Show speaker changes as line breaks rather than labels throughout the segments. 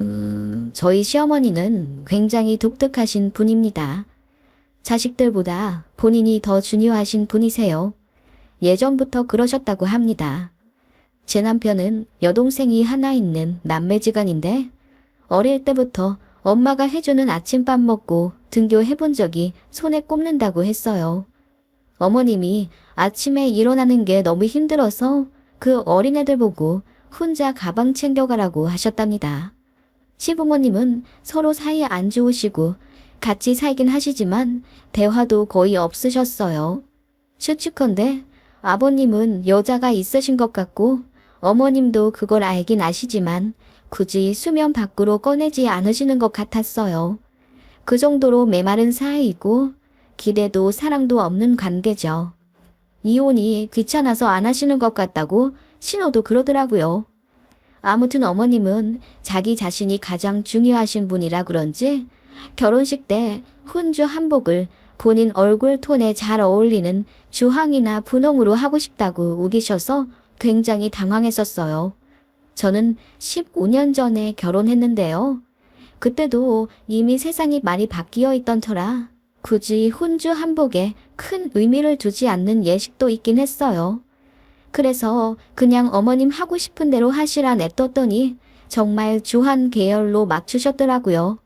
음, 저희 시어머니는 굉장히 독특하신 분입니다. 자식들보다 본인이 더 중요하신 분이세요. 예전부터 그러셨다고 합니다. 제 남편은 여동생이 하나 있는 남매지간인데 어릴 때부터 엄마가 해주는 아침밥 먹고 등교해본 적이 손에 꼽는다고 했어요. 어머님이 아침에 일어나는 게 너무 힘들어서 그 어린애들 보고 혼자 가방 챙겨가라고 하셨답니다. 시부모님은 서로 사이 안 좋으시고 같이 살긴 하시지만 대화도 거의 없으셨어요. 추측컨대 아버님은 여자가 있으신 것 같고 어머님도 그걸 알긴 아시지만 굳이 수면 밖으로 꺼내지 않으시는 것 같았어요. 그 정도로 메마른 사이이고 기대도 사랑도 없는 관계죠. 이혼이 귀찮아서 안 하시는 것 같다고 신호도 그러더라고요. 아무튼 어머님은 자기 자신이 가장 중요하신 분이라 그런지 결혼식 때 훈주 한복을 본인 얼굴 톤에 잘 어울리는 주황이나 분홍으로 하고 싶다고 우기셔서 굉장히 당황했었어요. 저는 15년 전에 결혼했는데요. 그때도 이미 세상이 많이 바뀌어 있던 터라 굳이 훈주 한복에 큰 의미를 두지 않는 예식도 있긴 했어요. 그래서 그냥 어머님 하고 싶은 대로 하시라 냅뒀더니 정말 주한 계열로 맞추셨더라고요.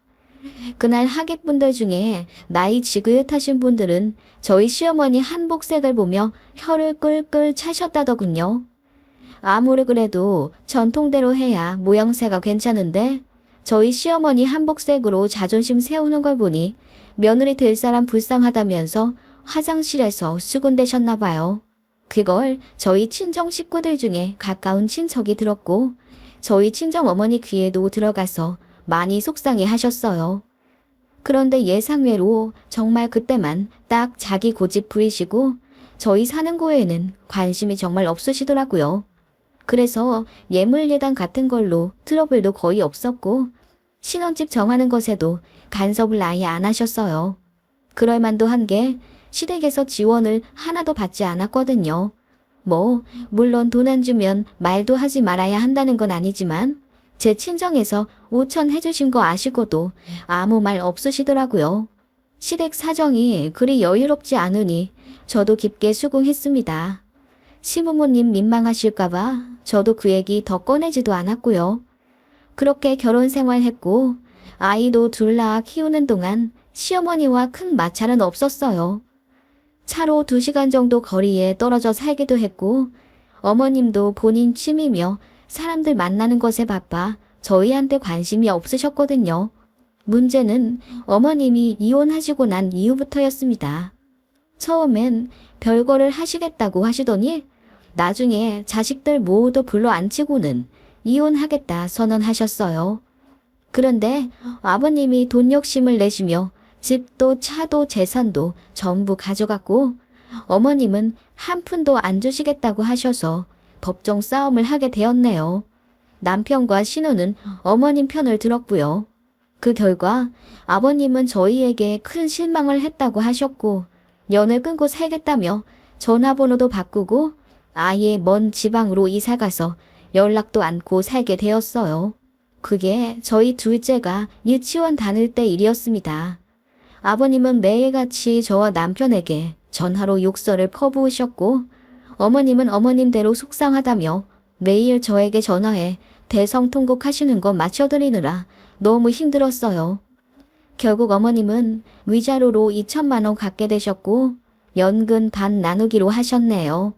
그날 하객분들 중에 나이 지긋하신 분들은 저희 시어머니 한복색을 보며 혀를 끌끌 차셨다더군요. 아무리 그래도 전통대로 해야 모양새가 괜찮은데 저희 시어머니 한복색으로 자존심 세우는 걸 보니 며느리 될 사람 불쌍하다면서 화장실에서 수군대셨나 봐요. 그걸 저희 친정 식구들 중에 가까운 친척이 들었고 저희 친정 어머니 귀에도 들어가서 많이 속상해 하셨어요. 그런데 예상외로 정말 그때만 딱 자기 고집 부리시고 저희 사는 곳에는 관심이 정말 없으시더라고요. 그래서 예물 예당 같은 걸로 트러블도 거의 없었고 신혼집 정하는 것에도 간섭을 아예 안 하셨어요. 그럴 만도 한 게 시댁에서 지원을 하나도 받지 않았거든요. 뭐 물론 돈 안 주면 말도 하지 말아야 한다는 건 아니지만 제 친정에서 5천 해주신 거 아시고도 아무 말 없으시더라고요. 시댁 사정이 그리 여유롭지 않으니 저도 깊게 수긍했습니다. 시부모님 민망하실까봐 저도 그 얘기 더 꺼내지도 않았고요. 그렇게 결혼 생활했고 아이도 둘 낳아 키우는 동안 시어머니와 큰 마찰은 없었어요. 차로 2시간 정도 거리에 떨어져 살기도 했고 어머님도 본인 취미며 사람들 만나는 것에 바빠 저희한테 관심이 없으셨거든요. 문제는 어머님이 이혼하시고 난 이후부터였습니다. 처음엔 별거를 하시겠다고 하시더니 나중에 자식들 모두 불러 앉히고는 이혼하겠다 선언하셨어요. 그런데 아버님이 돈 욕심을 내시며 집도 차도 재산도 전부 가져갔고 어머님은 한 푼도 안 주시겠다고 하셔서 법정 싸움을 하게 되었네요. 남편과 신우는 어머님 편을 들었고요. 그 결과 아버님은 저희에게 큰 실망을 했다고 하셨고 연을 끊고 살겠다며 전화번호도 바꾸고 아예 먼 지방으로 이사가서 연락도 않고 살게 되었어요. 그게 저희 둘째가 유치원 다닐 때 일이었습니다. 아버님은 매일같이 저와 남편에게 전화로 욕설을 퍼부으셨고 어머님은 어머님대로 속상하다며 매일 저에게 전화해 대성통곡 하시는 거 맞춰드리느라 너무 힘들었어요. 결국 어머님은 위자료로 2천만 원 갖게 되셨고 연근 반 나누기로 하셨네요.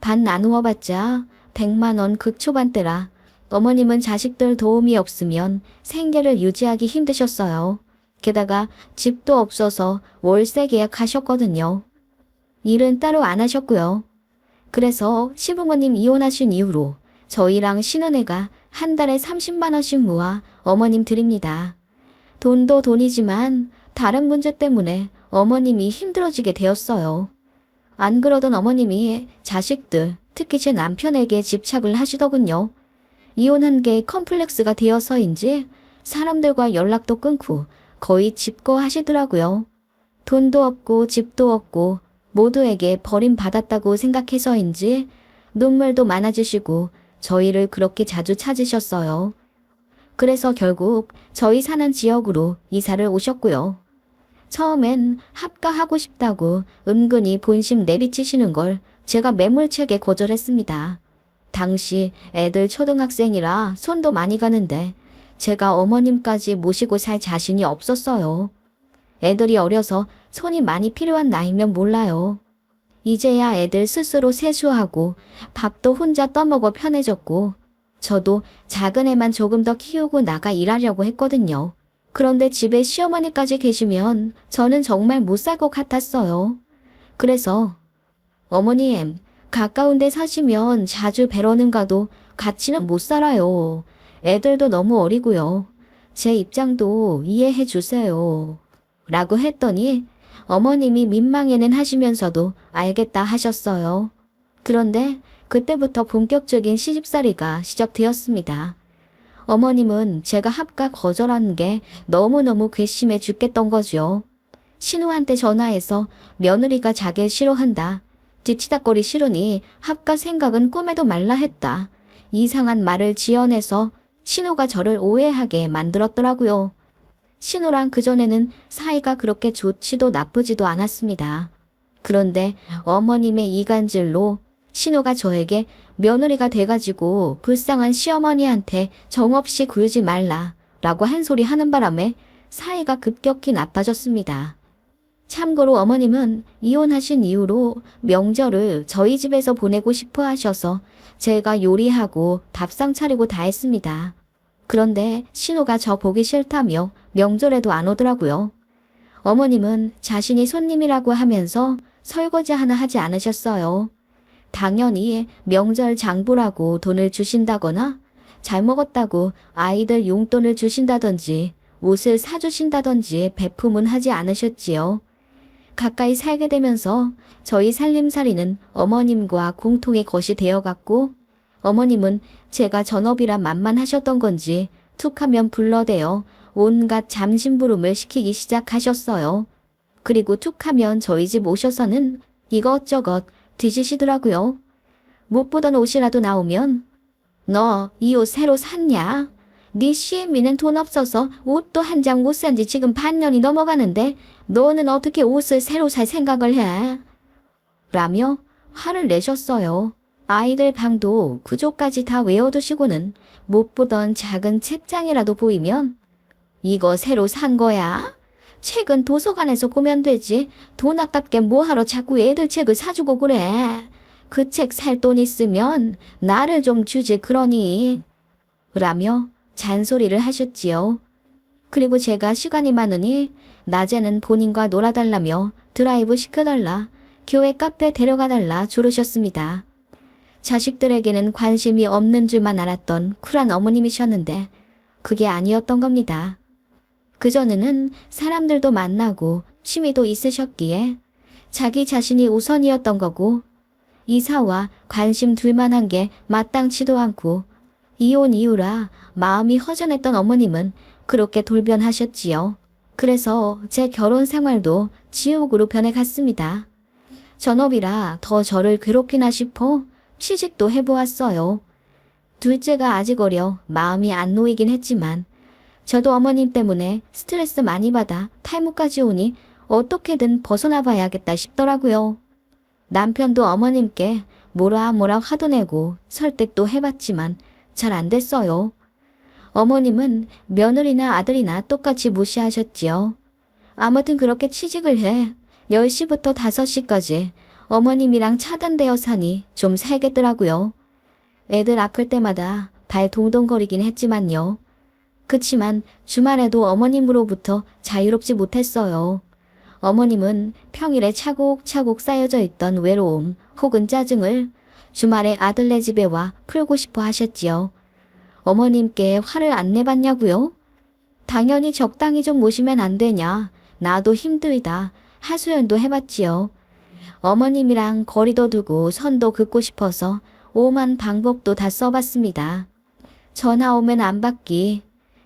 반 나누어 봤자 100만 원 극초반대라 어머님은 자식들 도움이 없으면 생계를 유지하기 힘드셨어요. 게다가 집도 없어서 월세 계약하셨거든요. 일은 따로 안 하셨고요. 그래서 시부모님 이혼하신 이후로 저희랑 신은혜가 한 달에 30만 원씩 모아 어머님 드립니다. 돈도 돈이지만 다른 문제 때문에 어머님이 힘들어지게 되었어요. 안 그러던 어머님이 자식들, 특히 제 남편에게 집착을 하시더군요. 이혼한 게 컴플렉스가 되어서인지 사람들과 연락도 끊고 거의 집거 하시더라고요. 돈도 없고 집도 없고 모두에게 버림받았다고 생각해서인지 눈물도 많아지시고 저희를 그렇게 자주 찾으셨어요. 그래서 결국 저희 사는 지역으로 이사를 오셨고요. 처음엔 합가하고 싶다고 은근히 본심 내비치시는 걸 제가 매몰차게 거절했습니다. 당시 애들 초등학생이라 손도 많이 가는데 제가 어머님까지 모시고 살 자신이 없었어요. 애들이 어려서 손이 많이 필요한 나이면 몰라요. 이제야 애들 스스로 세수하고 밥도 혼자 떠먹어 편해졌고 저도 작은 애만 조금 더 키우고 나가 일하려고 했거든요. 그런데 집에 시어머니까지 계시면 저는 정말 못 살 것 같았어요. 그래서 어머님 가까운 데 사시면 자주 뵈러는 가도 같이는 못 살아요. 애들도 너무 어리고요. 제 입장도 이해해 주세요. 라고 했더니 어머님이 민망해는 하시면서도 알겠다 하셨어요. 그런데 그때부터 본격적인 시집살이가 시작되었습니다. 어머님은 제가 합가 거절하는 게 너무너무 괘씸해 죽겠던 거죠. 신우한테 전화해서 며느리가 자기 싫어한다. 뒤치다거리 싫으니 합가 생각은 꿈에도 말라 했다. 이상한 말을 지어내서 신우가 저를 오해하게 만들었더라고요. 신우랑 그전에는 사이가 그렇게 좋지도 나쁘지도 않았습니다. 그런데 어머님의 이간질로 신우가 저에게 며느리가 돼가지고 불쌍한 시어머니한테 정없이 굴지 말라 라고 한 소리 하는 바람에 사이가 급격히 나빠졌습니다. 참고로 어머님은 이혼하신 이후로 명절을 저희 집에서 보내고 싶어 하셔서 제가 요리하고 밥상 차리고 다 했습니다. 그런데 신우가 저 보기 싫다며 명절에도 안 오더라고요. 어머님은 자신이 손님이라고 하면서 설거지 하나 하지 않으셨어요. 당연히 명절 장보라고 돈을 주신다거나 잘 먹었다고 아이들 용돈을 주신다든지 옷을 사주신다든지 배품은 하지 않으셨지요. 가까이 살게 되면서 저희 살림살이는 어머님과 공통의 것이 되어갔고 어머님은 제가 전업이라 만만하셨던 건지 툭하면 불러대어 온갖 잠심부름을 시키기 시작하셨어요. 그리고 툭하면 저희 집 오셔서는 이것저것 뒤지시더라고요. 못 보던 옷이라도 나오면 너 이 옷 새로 샀냐? 네 시애미는 돈 없어서 옷도 한 장 못 산 지 지금 반년이 넘어가는데 너는 어떻게 옷을 새로 살 생각을 해? 라며 화를 내셨어요. 아이들 방도 구조까지 다 외워두시고는 못 보던 작은 책장이라도 보이면 이거 새로 산 거야? 책은 도서관에서 보면 되지. 돈 아깝게 뭐하러 자꾸 애들 책을 사주고 그래. 그 책 살 돈 있으면 나를 좀 주지 그러니. 라며 잔소리를 하셨지요. 그리고 제가 시간이 많으니 낮에는 본인과 놀아달라며 드라이브 시켜달라, 교회 카페 데려가달라 조르셨습니다. 자식들에게는 관심이 없는 줄만 알았던 쿨한 어머님이셨는데 그게 아니었던 겁니다. 그전에는 사람들도 만나고 취미도 있으셨기에 자기 자신이 우선이었던 거고 이사와 관심 둘만한 게 마땅치도 않고 이혼 이후라 마음이 허전했던 어머님은 그렇게 돌변하셨지요. 그래서 제 결혼 생활도 지옥으로 변해갔습니다. 전업이라 더 저를 괴롭히나 싶어 취직도 해보았어요. 둘째가 아직 어려 마음이 안 놓이긴 했지만 저도 어머님 때문에 스트레스 많이 받아 탈모까지 오니 어떻게든 벗어나 봐야겠다 싶더라고요. 남편도 어머님께 뭐라 뭐라 화도 내고 설득도 해봤지만 잘 안 됐어요. 어머님은 며느리나 아들이나 똑같이 무시하셨지요. 아무튼 그렇게 취직을 해 10시부터 5시까지 어머님이랑 차단되어 사니 좀 살겠더라고요. 애들 아플 때마다 발 동동거리긴 했지만요. 그치만 주말에도 어머님으로부터 자유롭지 못했어요. 어머님은 평일에 차곡차곡 쌓여져 있던 외로움 혹은 짜증을 주말에 아들네 집에 와 풀고 싶어 하셨지요. 어머님께 화를 안 내봤냐고요? 당연히 적당히 좀 모시면 안 되냐. 나도 힘들다. 하소연도 해봤지요. 어머님이랑 거리도 두고 선도 긋고 싶어서 오만 방법도 다 써봤습니다. 전화 오면 안 받기,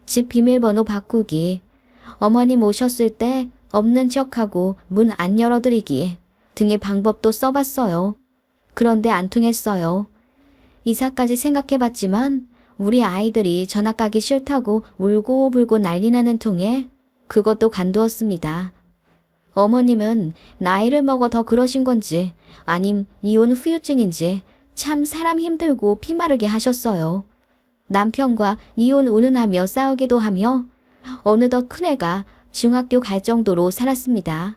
집 비밀번호 바꾸기, 어머님 오셨을 때 없는 척하고 문 안 열어드리기, 등의 방법도 써봤어요. 그런데 안 통했어요. 이사까지 생각해봤지만 우리 아이들이 전학 가기 싫다고 울고 불고 난리 나는 통에 그것도 간두었습니다. 어머님은 나이를 먹어 더 그러신 건지 아님 이혼 후유증인지 참 사람 힘들고 피마르게 하셨어요. 남편과 이혼 운운하며 싸우기도 하며 어느덧 큰애가 중학교 갈 정도로 살았습니다.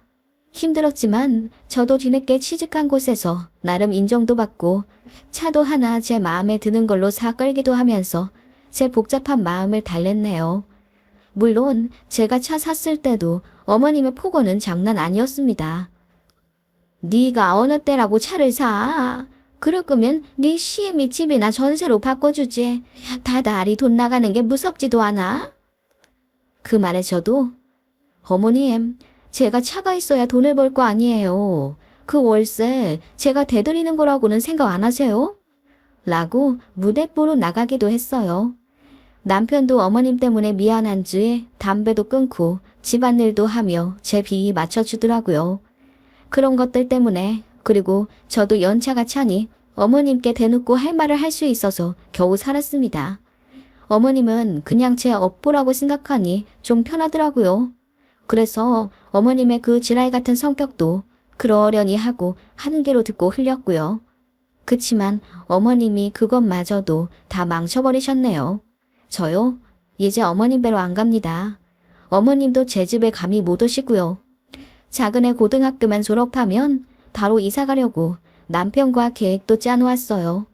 힘들었지만 저도 뒤늦게 취직한 곳에서 나름 인정도 받고 차도 하나 제 마음에 드는 걸로 사 끌기도 하면서 제 복잡한 마음을 달랬네요. 물론 제가 차 샀을 때도 어머님의 폭언은 장난 아니었습니다. 네가 어느 때라고 차를 사? 그럴 거면 네 시엠이 집이나 전세로 바꿔주지. 다달이 돈 나가는 게 무섭지도 않아? 그 말에 저도 어머님 제가 차가 있어야 돈을 벌 거 아니에요. 그 월세 제가 대드리는 거라고는 생각 안 하세요? 라고 무대뽀로 나가기도 했어요. 남편도 어머님 때문에 미안한지 담배도 끊고 집안일도 하며 제 비위 맞춰주더라고요. 그런 것들 때문에 그리고 저도 연차가 차니 어머님께 대놓고 할 말을 할 수 있어서 겨우 살았습니다. 어머님은 그냥 제 업보라고 생각하니 좀 편하더라고요. 그래서 어머님의 그 지랄 같은 성격도 그러려니 하고 하는 대로 듣고 흘렸고요. 그치만 어머님이 그것마저도 다 망쳐버리셨네요. 저요? 이제 어머님 배로 안 갑니다. 어머님도 제 집에 감히 못 오시고요. 작은 애 고등학교만 졸업하면 바로 이사 가려고 남편과 계획도 짜놓았어요.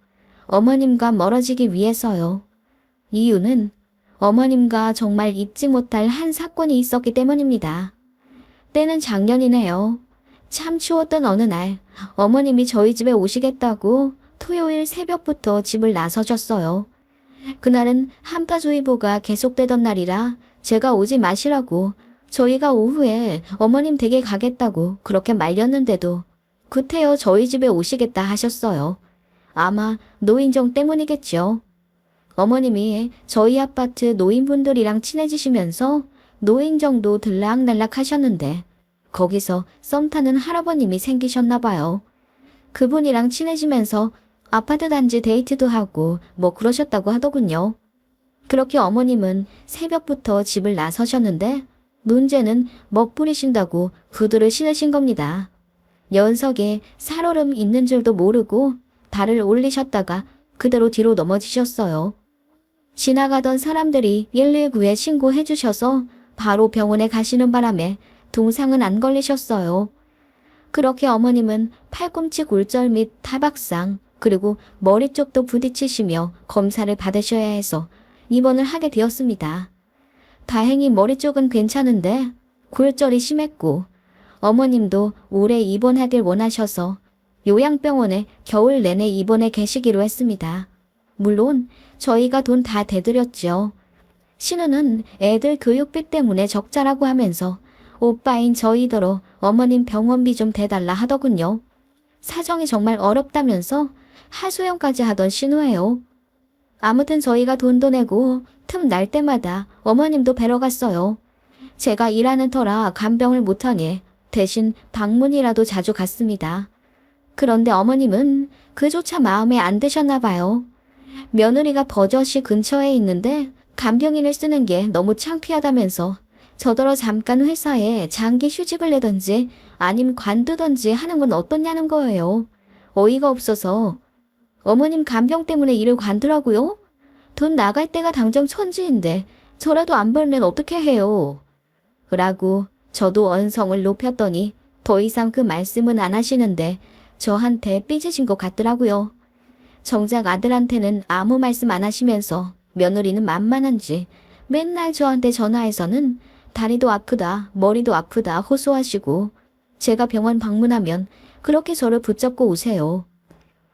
어머님과 멀어지기 위해서요. 이유는 어머님과 정말 잊지 못할 한 사건이 있었기 때문입니다. 때는 작년이네요. 참 추웠던 어느 날 어머님이 저희 집에 오시겠다고 토요일 새벽부터 집을 나서셨어요. 그날은 한파주의보가 계속되던 날이라 제가 오지 마시라고 저희가 오후에 어머님 댁에 가겠다고 그렇게 말렸는데도 구태여 저희 집에 오시겠다 하셨어요. 아마 노인정 때문이겠죠. 어머님이 저희 아파트 노인분들이랑 친해지시면서 노인정도 들락날락 하셨는데 거기서 썸 타는 할아버님이 생기셨나 봐요. 그분이랑 친해지면서 아파트 단지 데이트도 하고 뭐 그러셨다고 하더군요. 그렇게 어머님은 새벽부터 집을 나서셨는데 문제는 먹 부리신다고 구두를 신으신 겁니다. 연석에 살얼음 있는 줄도 모르고 발을 올리셨다가 그대로 뒤로 넘어지셨어요. 지나가던 사람들이 119에 신고해 주셔서 바로 병원에 가시는 바람에 동상은 안 걸리셨어요. 그렇게 어머님은 팔꿈치 골절 및 타박상 그리고 머리 쪽도 부딪히시며 검사를 받으셔야 해서 입원을 하게 되었습니다. 다행히 머리 쪽은 괜찮은데 골절이 심했고 어머님도 오래 입원하길 원하셔서 요양병원에 겨울 내내 입원해 계시기로 했습니다. 물론 저희가 돈 다 대드렸죠. 신우는 애들 교육비 때문에 적자라고 하면서 오빠인 저희더러 어머님 병원비 좀 대달라 하더군요. 사정이 정말 어렵다면서 하소연까지 하던 신우예요. 아무튼 저희가 돈도 내고 틈 날 때마다 어머님도 뵈러 갔어요. 제가 일하는 터라 간병을 못하니 대신 방문이라도 자주 갔습니다. 그런데 어머님은 그조차 마음에 안 드셨나 봐요. 며느리가 버젓이 근처에 있는데 간병인을 쓰는 게 너무 창피하다면서 저더러 잠깐 회사에 장기 휴직을 내던지 아님 관두던지 하는 건 어떻냐는 거예요. 어이가 없어서 어머님 간병 때문에 일을 관두라고요? 돈 나갈 때가 당장 천지인데 저라도 안 벌면 어떻게 해요? 라고 저도 언성을 높였더니 더 이상 그 말씀은 안 하시는데 저한테 삐지신 것 같더라고요. 정작 아들한테는 아무 말씀 안 하시면서 며느리는 만만한지 맨날 저한테 전화해서는 다리도 아프다, 머리도 아프다 호소하시고 제가 병원 방문하면 그렇게 저를 붙잡고 오세요.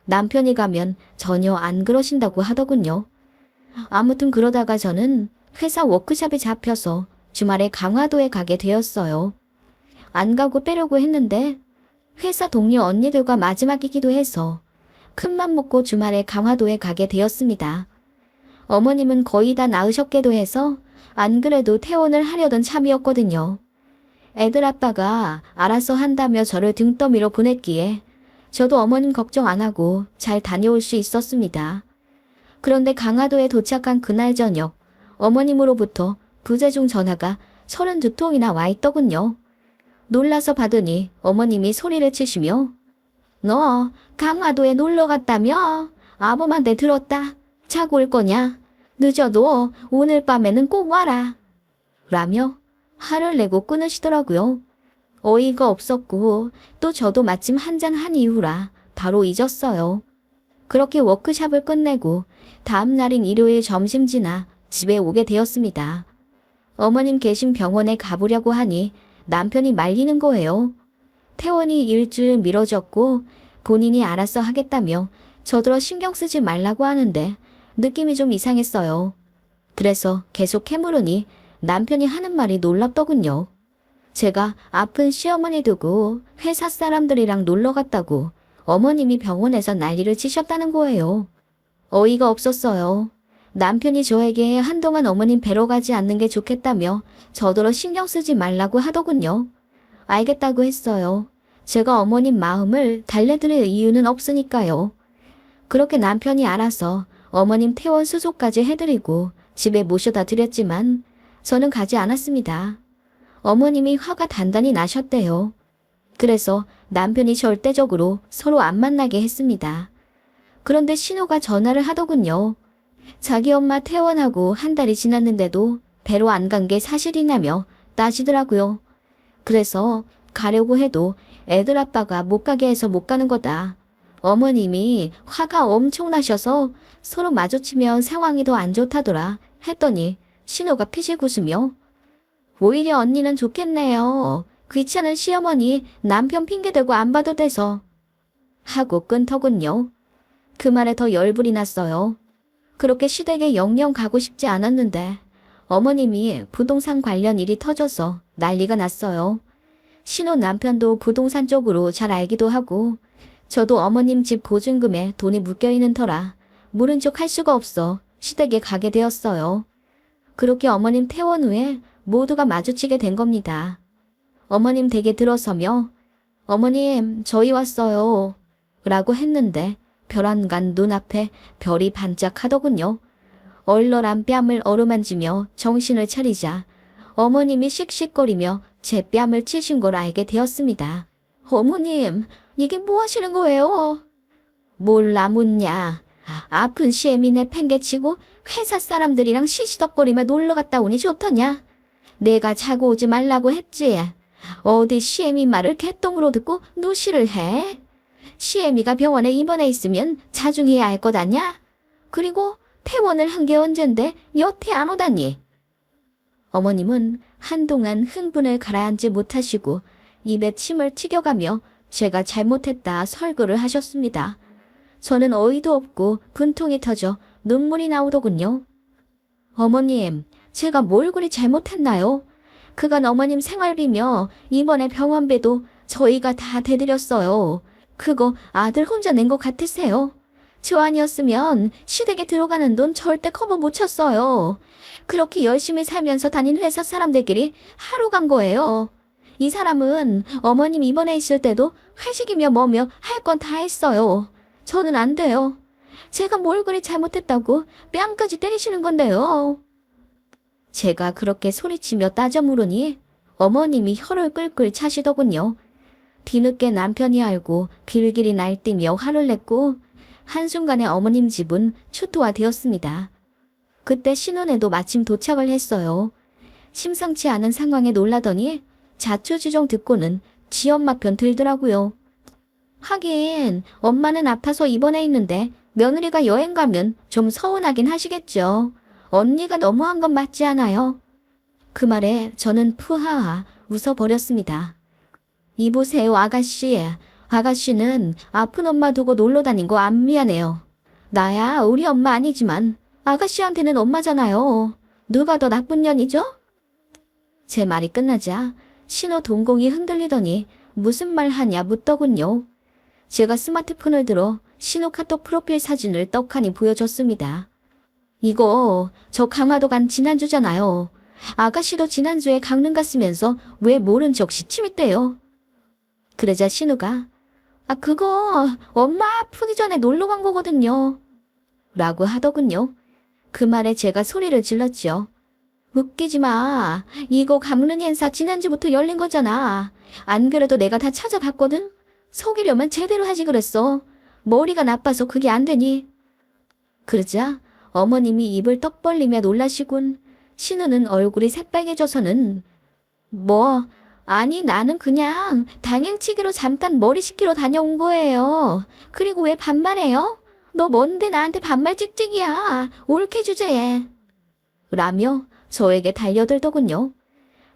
남편이 가면 전혀 안 그러신다고 하더군요. 아무튼 그러다가 저는 회사 워크샵에 잡혀서 주말에 강화도에 가게 되었어요. 안 가고 빼려고 했는데 회사 동료 언니들과 마지막이기도 해서 큰맘 먹고 주말에 강화도에 가게 되었습니다. 어머님은 거의 다 나으셨기도 해서 안 그래도 퇴원을 하려던 참이었거든요. 애들 아빠가 알아서 한다며 저를 등더미로 보냈기에 저도 어머님 걱정 안 하고 잘 다녀올 수 있었습니다. 그런데 강화도에 도착한 그날 저녁 어머님으로부터 부재중 전화가 32통이나 와 있더군요. 놀라서 받으니 어머님이 소리를 치시며 너 강화도에 놀러 갔다며? 아범한테 들었다. 자고 올 거냐? 늦어도 오늘 밤에는 꼭 와라. 라며 화를 내고 끊으시더라고요. 어이가 없었고 또 저도 마침 한 잔 한 이후라 바로 잊었어요. 그렇게 워크샵을 끝내고 다음 날인 일요일 점심 지나 집에 오게 되었습니다. 어머님 계신 병원에 가보려고 하니 남편이 말리는 거예요. 퇴원이 일주일 미뤄졌고 본인이 알아서 하겠다며 저들어 신경 쓰지 말라고 하는데 느낌이 좀 이상했어요. 그래서 계속 캐물으니 남편이 하는 말이 놀랍더군요. 제가 아픈 시어머니 두고 회사 사람들이랑 놀러 갔다고 어머님이 병원에서 난리를 치셨다는 거예요. 어이가 없었어요. 남편이 저에게 한동안 어머님 뵈러 가지 않는 게 좋겠다며 저더러 신경 쓰지 말라고 하더군요. 알겠다고 했어요. 제가 어머님 마음을 달래드릴 이유는 없으니까요. 그렇게 남편이 알아서 어머님 퇴원 수속까지 해드리고 집에 모셔다 드렸지만 저는 가지 않았습니다. 어머님이 화가 단단히 나셨대요. 그래서 남편이 절대적으로 서로 안 만나게 했습니다. 그런데 신호가 전화를 하더군요. 자기 엄마 퇴원하고 한 달이 지났는데도 배로 안 간 게 사실이냐며 따지더라고요. 그래서 가려고 해도 애들 아빠가 못 가게 해서 못 가는 거다. 어머님이 화가 엄청 나셔서 서로 마주치면 상황이 더 안 좋다더라 했더니 신호가 피식 웃으며 오히려 언니는 좋겠네요. 귀찮은 시어머니 남편 핑계대고 안 봐도 돼서 하고 끊더군요. 그 말에 더 열불이 났어요. 그렇게 시댁에 영영 가고 싶지 않았는데 어머님이 부동산 관련 일이 터져서 난리가 났어요. 신호 남편도 부동산 쪽으로 잘 알기도 하고 저도 어머님 집 보증금에 돈이 묶여 있는 터라 모른 척 할 수가 없어 시댁에 가게 되었어요. 그렇게 어머님 퇴원 후에 모두가 마주치게 된 겁니다. 어머님 댁에 들어서며 어머님 저희 왔어요 라고 했는데 별안간 눈앞에 별이 반짝하더군요. 얼얼한 뺨을 어루만지며 정신을 차리자 어머님이 씩씩거리며 제 뺨을 치신 걸 알게 되었습니다. 어머님, 이게 뭐 하시는 거예요? 몰라 묻냐. 아픈 시애미네 팽개치고 회사 사람들이랑 시시덕거리며 놀러 갔다 오니 좋더냐? 내가 자고 오지 말라고 했지. 어디 시애미 말을 개똥으로 듣고 누시를 해? 시애미가 병원에 입원해 있으면 자중해야 할 것 아냐? 그리고 퇴원을 한 게 언젠데 여태 안 오다니. 어머님은 한동안 흥분을 가라앉지 못하시고 입에 침을 튀겨가며 제가 잘못했다 설교를 하셨습니다. 저는 어이도 없고 분통이 터져 눈물이 나오더군요. 어머님, 제가 뭘 그리 잘못했나요? 그간 어머님 생활비며 이번에 병원비도 저희가 다 대드렸어요. 그거 아들 혼자 낸 것 같으세요? 저 아니었으면 시댁에 들어가는 돈 절대 커버 못 쳤어요. 그렇게 열심히 살면서 다닌 회사 사람들끼리 하루 간 거예요. 이 사람은 어머님 입원해 있을 때도 회식이며 뭐며 할 건 다 했어요. 저는 안 돼요. 제가 뭘 그리 잘못했다고 뺨까지 때리시는 건데요. 제가 그렇게 소리치며 따져 물으니 어머님이 혀를 끌끌 차시더군요. 뒤늦게 남편이 알고 길길이 날뛰며 화를 냈고 한순간에 어머님 집은 초토화되었습니다. 그때 신혼에도 마침 도착을 했어요. 심상치 않은 상황에 놀라더니 자초지종 듣고는 지 엄마 편 들더라고요. 하긴 엄마는 아파서 입원해 있는데 며느리가 여행 가면 좀 서운하긴 하시겠죠. 언니가 너무한 건 맞지 않아요? 그 말에 저는 푸하하 웃어버렸습니다. 이보세요 아가씨. 아가씨는 아픈 엄마 두고 놀러 다닌 거 안 미안해요. 나야 우리 엄마 아니지만 아가씨한테는 엄마잖아요. 누가 더 나쁜 년이죠? 제 말이 끝나자 신호 동공이 흔들리더니 무슨 말 하냐 묻더군요. 제가 스마트폰을 들어 신호 카톡 프로필 사진을 떡하니 보여줬습니다. 이거 저 강화도 간 지난주잖아요. 아가씨도 지난주에 강릉 갔으면서 왜 모른 척 시침했대요. 그러자 신우가 아 그거 엄마 아프기 전에 놀러 간 거거든요. 라고 하더군요. 그 말에 제가 소리를 질렀죠. 웃기지 마. 이거 강릉 행사 지난주부터 열린 거잖아. 안 그래도 내가 다 찾아봤거든. 속이려면 제대로 하지 그랬어. 머리가 나빠서 그게 안 되니. 그러자 어머님이 입을 떡 벌리며 놀라시군. 신우는 얼굴이 새빨개져서는 뭐 아니 나는 그냥 당행치기로 잠깐 머리 식히러 다녀온 거예요. 그리고 왜 반말해요? 너 뭔데 나한테 반말 찍찍이야. 옳게 주제에. 라며 저에게 달려들더군요.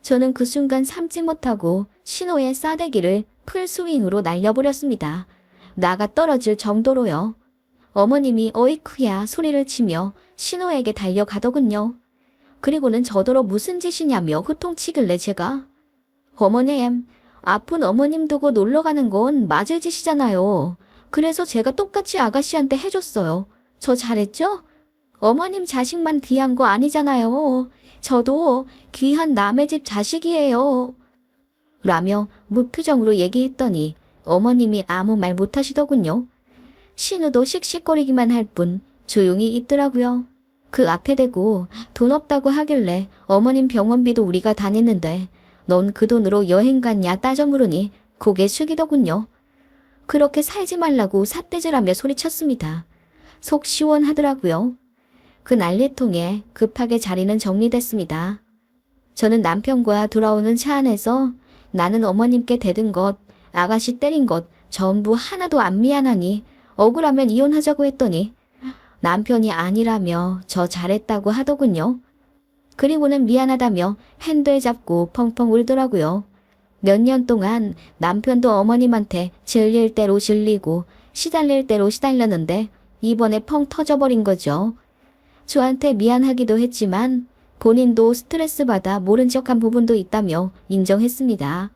저는 그 순간 참지 못하고 신호의 싸대기를 풀스윙으로 날려버렸습니다. 나가 떨어질 정도로요. 어머님이 어이쿠야 소리를 치며 신호에게 달려가더군요. 그리고는 저더러 무슨 짓이냐며 호통치길래 제가 어머님, 아픈 어머님 두고 놀러 가는 건 맞을 짓이잖아요. 그래서 제가 똑같이 아가씨한테 해줬어요. 저 잘했죠? 어머님 자식만 귀한 거 아니잖아요. 저도 귀한 남의 집 자식이에요. 라며 무표정으로 얘기했더니 어머님이 아무 말 못하시더군요. 신우도 씩씩거리기만 할 뿐 조용히 있더라고요. 그 앞에 대고 돈 없다고 하길래 어머님 병원비도 우리가 다 냈는데 넌 그 돈으로 여행 갔냐 따져 물으니 고개 숙이더군요. 그렇게 살지 말라고 삿대질하며 소리쳤습니다. 속 시원하더라고요. 그 난리통에 급하게 자리는 정리됐습니다. 저는 남편과 돌아오는 차 안에서 나는 어머님께 대든 것, 아가씨 때린 것 전부 하나도 안 미안하니 억울하면 이혼하자고 했더니 남편이 아니라며 저 잘했다고 하더군요. 그리고는 미안하다며 핸들 잡고 펑펑 울더라고요. 몇 년 동안 남편도 어머님한테 질릴 대로 질리고 시달릴 대로 시달렸는데 이번에 펑 터져버린 거죠. 저한테 미안하기도 했지만 본인도 스트레스 받아 모른 척한 부분도 있다며 인정했습니다.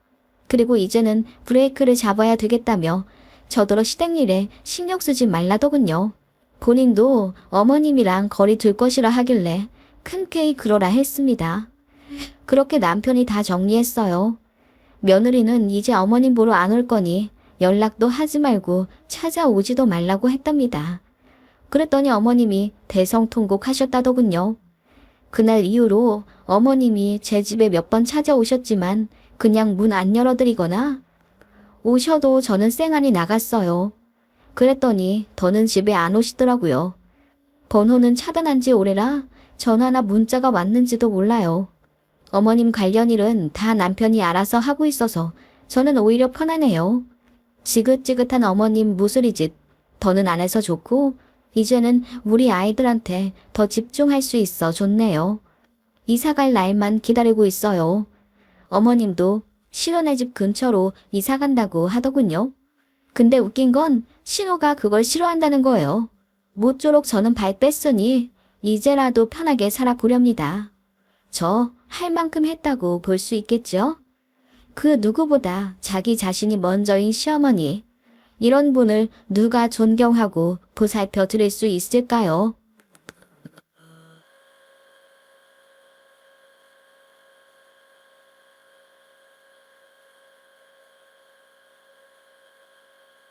그리고 이제는 브레이크를 잡아야 되겠다며 저더러 시댁일에 신경 쓰지 말라더군요. 본인도 어머님이랑 거리 둘 것이라 하길래 흔쾌히 그러라 했습니다. 그렇게 남편이 다 정리했어요. 며느리는 이제 어머님 보러 안 올 거니 연락도 하지 말고 찾아오지도 말라고 했답니다. 그랬더니 어머님이 대성통곡 하셨다더군요. 그날 이후로 어머님이 제 집에 몇 번 찾아오셨지만 그냥 문 안 열어드리거나 오셔도 저는 쌩안이 나갔어요. 그랬더니 더는 집에 안 오시더라고요. 번호는 차단한 지 오래라 전화나 문자가 왔는지도 몰라요. 어머님 관련 일은 다 남편이 알아서 하고 있어서 저는 오히려 편하네요. 지긋지긋한 어머님 무술이 짓 더는 안 해서 좋고 이제는 우리 아이들한테 더 집중할 수 있어 좋네요. 이사갈 날만 기다리고 있어요. 어머님도 신혼의 집 근처로 이사 간다고 하더군요. 근데 웃긴 건 신호가 그걸 싫어한다는 거예요. 모쪼록 저는 발 뺐으니 이제라도 편하게 살아보렵니다. 저 할 만큼 했다고 볼 수 있겠죠? 그 누구보다 자기 자신이 먼저인 시어머니. 이런 분을 누가 존경하고 보살펴 드릴 수 있을까요?